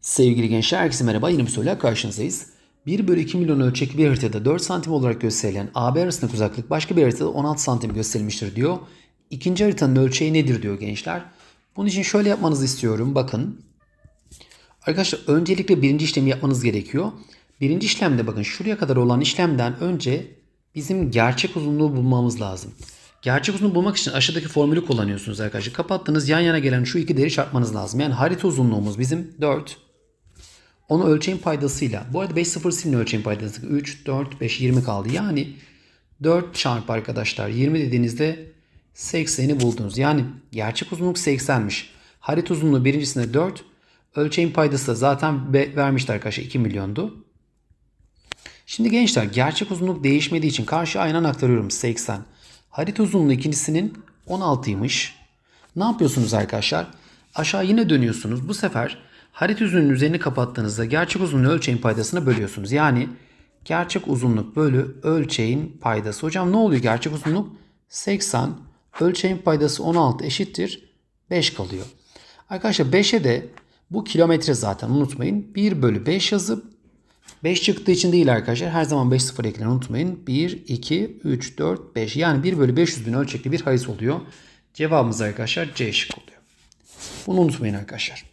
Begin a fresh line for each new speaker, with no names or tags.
Sevgili gençler herkese merhaba. Yeni bir soruyla karşınızdayız. 1 bölü 2 milyon ölçekli bir haritada 4 santim olarak gösterilen AB arasındaki uzaklık başka bir haritada 16 santim gösterilmiştir diyor. İkinci haritanın ölçeği nedir diyor gençler. Bunun için şöyle yapmanızı istiyorum. Bakın. Arkadaşlar öncelikle birinci işlemi yapmanız gerekiyor. Birinci işlemde bakın şuraya kadar olan işlemden önce bizim gerçek uzunluğu bulmamız lazım. Gerçek uzunluğu bulmak için aşağıdaki formülü kullanıyorsunuz arkadaşlar. Kapattığınız yan yana gelen şu iki değeri çarpmanız lazım. Yani harita uzunluğumuz bizim 4. Onu ölçeğin paydasıyla. Bu arada 5 0 silin ölçeğin paydası. 3, 4, 5, 20 kaldı. Yani 4 çarpı arkadaşlar 20 dediğinizde 80'i buldunuz. Yani gerçek uzunluk 80'miş. Harita uzunluğu birincisinde 4. Ölçeğin paydası da zaten vermişti arkadaşlar 2 milyondu. Şimdi gençler gerçek uzunluk değişmediği için karşı aynen aktarıyorum 80. Harita uzunluğu ikincisinin 16'ymış. Ne yapıyorsunuz arkadaşlar? Aşağı yine dönüyorsunuz. Bu sefer harita uzunluğunun üzerini kapattığınızda gerçek uzunluğu ölçeğin paydasına bölüyorsunuz. Yani gerçek uzunluk bölü ölçeğin paydası. Hocam ne oluyor gerçek uzunluk? 80. Ölçeğin paydası 16 eşittir 5 kalıyor. Arkadaşlar 5'e de bu kilometre zaten unutmayın. 1 bölü 5 yazıp 5 çıktığı için değil arkadaşlar. Her zaman 5 sıfır ekleyin unutmayın. 1, 2, 3, 4, 5. Yani 1 bölü 500 bin ölçekli bir harita oluyor. Cevabımız arkadaşlar C şık oluyor. Bunu unutmayın arkadaşlar.